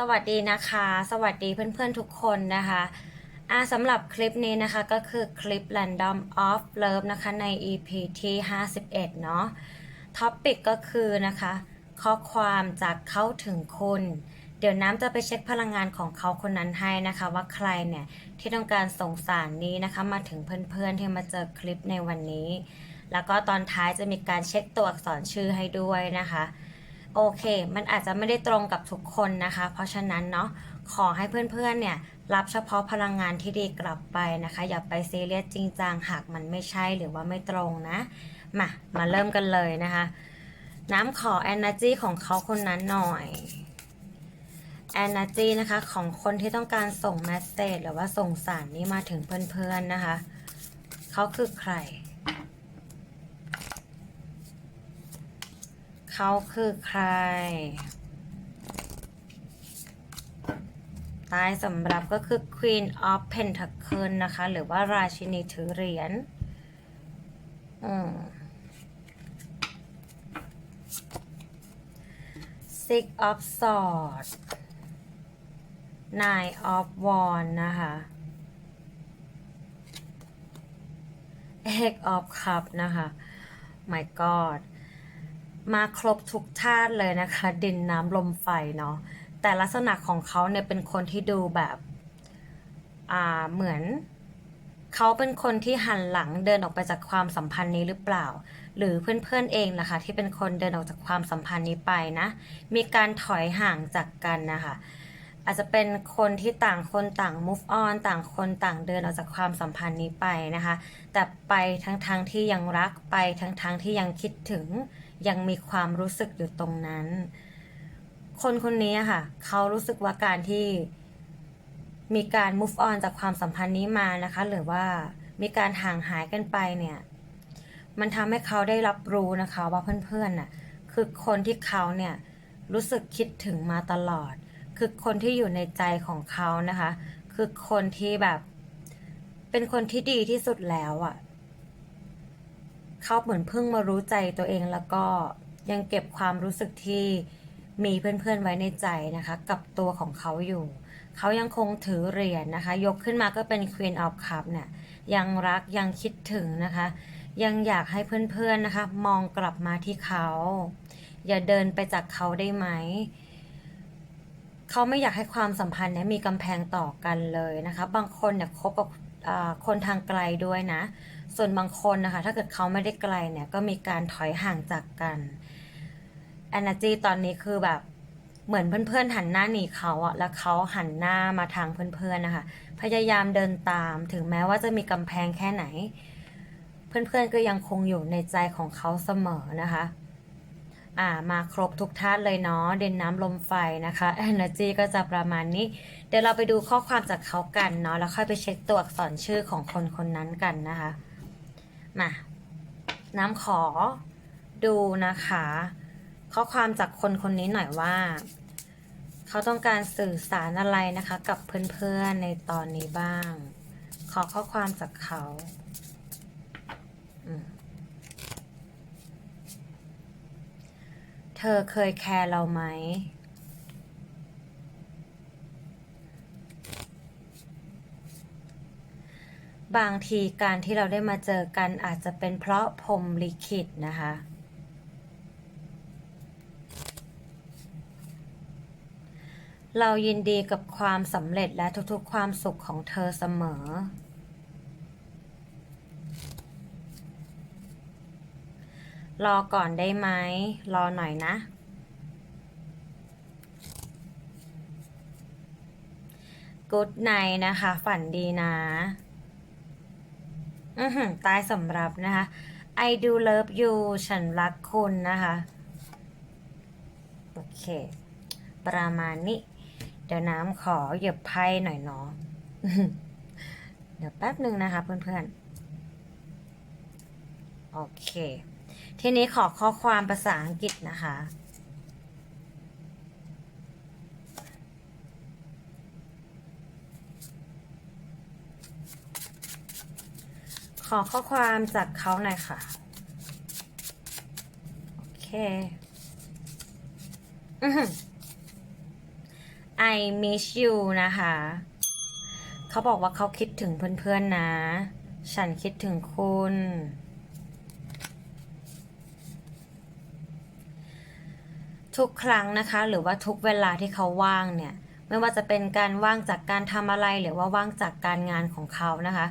สวัสดีนะคะ สวัสดีเพื่อนๆทุกคนนะคะอาสำหรับคลิปนี้นะคะก็คือคลิป Random of Love นะคะใน EP ที่ 51 เนาะท็อปิกก็คือนะคะ ข้อความจากเขาถึงคุณ เดี๋ยวน้ำจะไปเช็คพลังงานของเขาคนนั้นให้นะคะ ว่าใครเนี่ยที่ต้องการส่งสารนี้นะคะ มาถึงเพื่อนๆที่มาเจอคลิปในวันนี้ แล้วก็ตอนท้ายจะมีการเช็คตัวอักษรชื่อให้ด้วยนะคะ โอเค มันอาจจะไม่ได้ตรงกับทุกคนนะคะ เพราะฉะนั้นเนาะขอให้เพื่อนๆเนี่ยรับเฉพาะพลังงานที่ดีกลับไปนะคะ อย่าไปซีเรียสจริงจังหากมันไม่ใช่หรือว่าไม่ตรงนะ มามาเริ่มกันเลยนะคะ น้ำขอ energy ของเขาคนนั้นหน่อย energy นะคะของคนที่ต้องการส่ง message หรือว่าส่งสารนี้มาถึงเพื่อนๆนะคะ เขาคือใคร เขาคือใคร ตายสำหรับก็คือ Queen of Pentacle นะคะ หรือว่าราชินีถือเหรียญอืม Six of Swords Nine of Wands นะคะ Eight of Cups นะคะ My God มาครบทุกธาตุเลยนะคะ ดินน้ำลมไฟเนาะแต่ลักษณะของเขาเนี่ยเป็นคนที่ดูแบบอ่าเหมือนเขาเป็นคนที่หันหลังเดินออกไปจากความสัมพันธ์นี้หรือเปล่า หรือเพื่อนๆเองล่ะคะ ที่เป็นคนเดินออกจากความสัมพันธ์นี้ไปนะ มีการถอยห่างจากกันนะคะอาจจะเป็นคนที่ต่างคนต่าง move on ต่างคนต่างเดินออกจากความสัมพันธ์นี้ไปนะคะ แต่ไปทั้งๆทที่ยังรักไปทั้งๆทที่ยังคิดถึง ยังมีความรู้สึกอยู่ตรงนั้น คนคนนี้ค่ะ เขารู้สึกว่าการที่มีการ move on จากความสัมพันธ์นี้มานะคะ หรือว่ามีการห่างหายกันไปเนี่ย มันทำให้เขาได้รับรู้นะคะ ว่าเพื่อนๆน่ะคือคนที่เขาเนี่ยรู้สึกคิดถึงมาตลอด คือคนที่อยู่ในใจของเขานะคะ คือคนที่แบบ เป็นคนที่ดีที่สุดแล้วอะ่ะ เขาเหมือนเพิ่งมารู้ใจตัวเองแล้วก็ยังเก็บความรู้สึกที่มีเพื่อนๆไว้ในใจนะคะ กับตัวของเขาอยู่ เขายังคงถือเหรียญนะคะ ยกขึ้นมาก็เป็น Queen of Cup เนี่ยยังรักยังคิดถึงนะคะ ยังอยากให้เพื่อนๆนะคะ มองกลับมาที่เขา อย่าเดินไปจากเขาได้ไหมเขาไม่อยากให้ความสัมพันธ์เนี้มีกำแพงต่อกันเลยนะคะ บางคนเนี่ยคบกับคนทางไกลด้วยนะ ส่วนบางคนนะคะ ถ้าเกิดเขาไม่ได้ไกลเนี่ยก็มีการถอยห่างจากกัน energy ตอนนี้คือแบบเหมือนเพื่อนๆหันหน้าหนีเขาอะแล้วเขาหันหน้ามาทางเพื่อนๆนะคะ พยายามเดินตามถึงแม้ว่าจะมีกำแพงแค่ไหน เพื่อนๆก็ยังคงอยู่ในใจของเขาเสมอนะคะอ่ามาครบทุกธาตุเลยเนาะเด่นน้ำลมไฟนะคะ energy ก็จะประมาณนี้ เดี๋ยวเราไปดูข้อความจากเขากันเนาะแล้วค่อยไปเช็คตัวอักษรชื่อของคนคนนั้นกันนะคะ มาน้ำขอดูนะคะ ข้อความจากคนคนนี้หน่อยว่า เขาต้องการสื่อสารอะไรนะคะ กับเพื่อนๆในตอนนี้บ้าง ขอข้อความจากเขาเธอเคยแคร์เราไหม บางทีการที่เราได้มาเจอกันอาจจะเป็นเพราะพรมลิขิตนะคะ เรายินดีกับความสำเร็จและทุกๆ ความสุขของเธอเสมอ รอก่อนได้ไหม รอหน่อยนะ Good night นะคะ ฝันดีนะ อือหือตายสำหรับนะคะ I do love you ฉันรักคุณนะคะ โอเค ประมาณนี้ เดี๋ยวน้ำขอหยียบไพ่หน่อยเนาะเดี๋ยวแป๊บหนึ่งนะคะเพื่อนๆ โอเค ทีนี้ขอข้อความภาษาอังกฤษนะคะ ขอข้อความจากเขาหน่อยค่ะ โอเคอือ I miss you นะคะ เขาบอกว่าเขาคิดถึงเพื่อนๆนะ ฉันคิดถึงคุณ ทุกครั้งนะคะ หรือว่าทุกเวลาที่เขาว่างเนี่ย ไม่ว่าจะเป็นการว่างจากการทำอะไรหรือว่าว่างจากการงานของเขานะคะ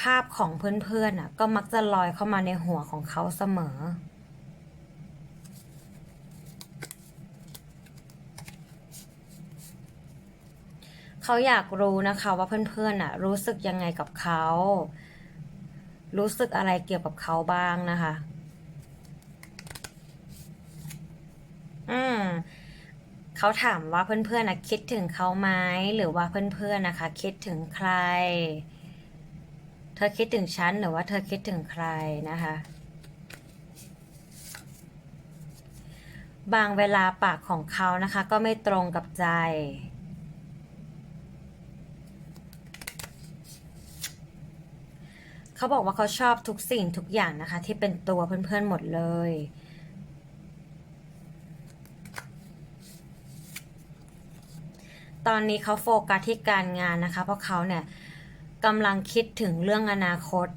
ภาพของเพื่อนๆน่ะก็มักจะลอยเข้ามาในหัวของเขาเสมอ เขาอยากรู้นะคะว่าเพื่อนๆน่ะ รู้สึกยังไงกับเขา รู้สึกอะไรเกี่ยวกับเขาบ้างนะคะ อืมเขาถามว่าเพื่อนๆนะคิดถึงเขาไหมหรือว่าเพื่อนๆนะคะ คิดถึงใคร เธอคิดถึงฉันหรือว่าเธอคิดถึงใครนะคะ บางเวลาปากของเขานะคะ ก็ไม่ตรงกับใจ เขาบอกว่าเขาชอบทุกสิ่งทุกอย่างนะคะ ที่เป็นตัวเพื่อนๆหมดเลยตอนนี้เขาโฟกัสที่การงานนะคะ เพราะเขาเนี่ย กำลังคิดถึงเรื่องอนาคต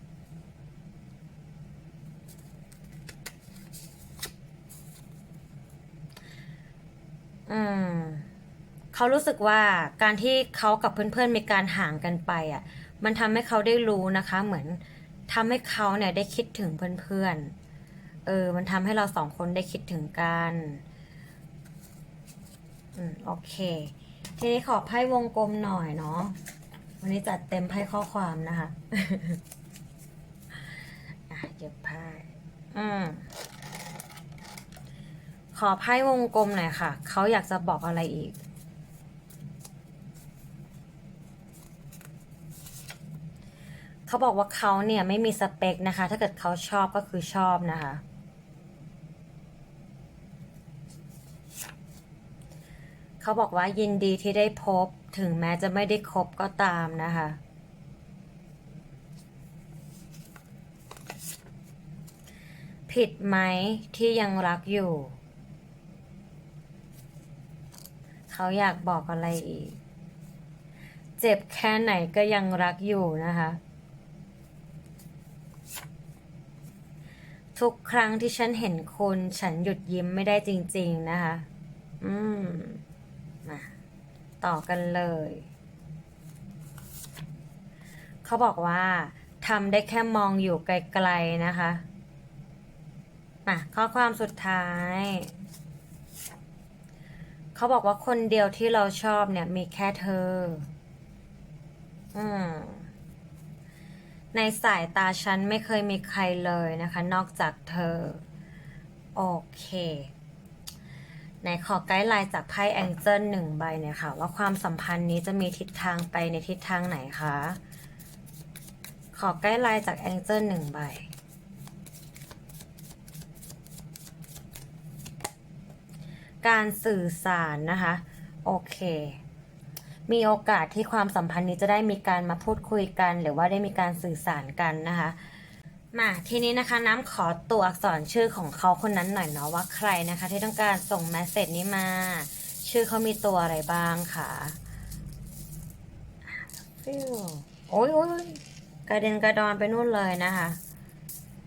อืมเขารู้สึกว่าการที่เขากับเพื่อนๆมีการห่างกันไปอะ มันทำให้เขาได้รู้นะคะ เหมือนทำให้เขาเนี่ยได้คิดถึงเพื่อนๆ เออ มันทำให้เราสองคนได้คิดถึงกันอืมโอเค ทีนี้ขอไพ่วงกลมหน่อยเนาะ วันนี้จัดเต็มไพ่ข้อความนะคะเก็บไพ่อืมขอไพ่วงกลมหน่อยค่ะ เขาอยากจะบอกอะไรอีก เขาบอกว่าเขาเนี่ยไม่มีสเปคนะคะ ถ้าเกิดเขาชอบก็คือชอบนะคะ เขาบอกว่ายินดีที่ได้พบถึงแม้จะไม่ได้คบก็ตามนะคะผิดไหมที่ยังรักอยู่ เขาอยากบอกอะไรอีก เจ็บแค่ไหนก็ยังรักอยู่นะคะ ทุกครั้งที่ฉันเห็นคุณฉันหยุดยิ้มไม่ได้จริง ๆ นะคะ อืม ต่อกันเลย เขาบอกว่าทำได้แค่มองอยู่ไกลๆนะคะมาข้อความสุดท้าย เขาบอกว่าคนเดียวที่เราชอบเนี่ยมีแค่เธอ อืมในสายตาฉันไม่เคยมีใครเลยนะคะ นอกจากเธอ โอเค ไหนขอไกด์ไลน์จากไพ่แองเจิลหนึ่งใบเนี่ยค่ะ ว่าความสัมพันธ์นี้จะมีทิศทางไปในทิศทางไหนคะขอไกด์ไลน์จากแองเจิลหนึ่งใบการสื่อสารนะคะ โอเค มีโอกาสที่ความสัมพันธ์นี้จะได้มีการมาพูดคุยกัน หรือว่าได้มีการสื่อสารกันนะคะ มาทีนี้นะคะน้ำขอตัวอักษรชื่อของเขาคนนั้นหน่อยเนาะว่าใครนะคะ ที่ต้องการส่งแมสเซจนี้มา ชื่อเขามีตัวอะไรบ้างค่ะฟิวโอ้ยโอ้ยกระเด็นกระดอนไปนู่นเลยนะคะ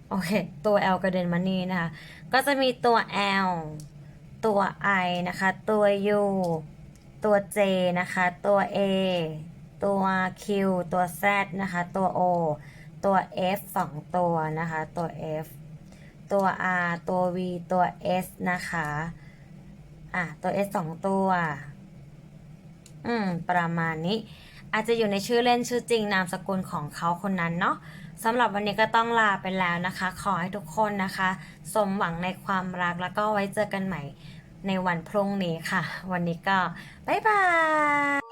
โอเค ตัว L กระเด็นมานี่นะคะ ก็จะมีตัว L ตัว I นะคะ ตัว U ตัว J นะคะ ตัว A ตัว Q ตัว Z นะคะ ตัว O ตัว F สองตัวนะคะ ตัว F ตัว R ตัว V ตัว S นะคะ อะ ตัว S สองตัว อืม ประมาณนี้ อาจจะอยู่ในชื่อเล่นชื่อจริงนามสกุลของเขาคนนั้นเนาะสำหรับวันนี้ก็ต้องลาไปแล้วนะคะ ขอให้ทุกคนนะคะ สมหวังในความรักแล้วก็ไว้เจอกันใหม่ในวันพรุ่งนี้ค่ะ วันนี้ก็ บ๊ายบาย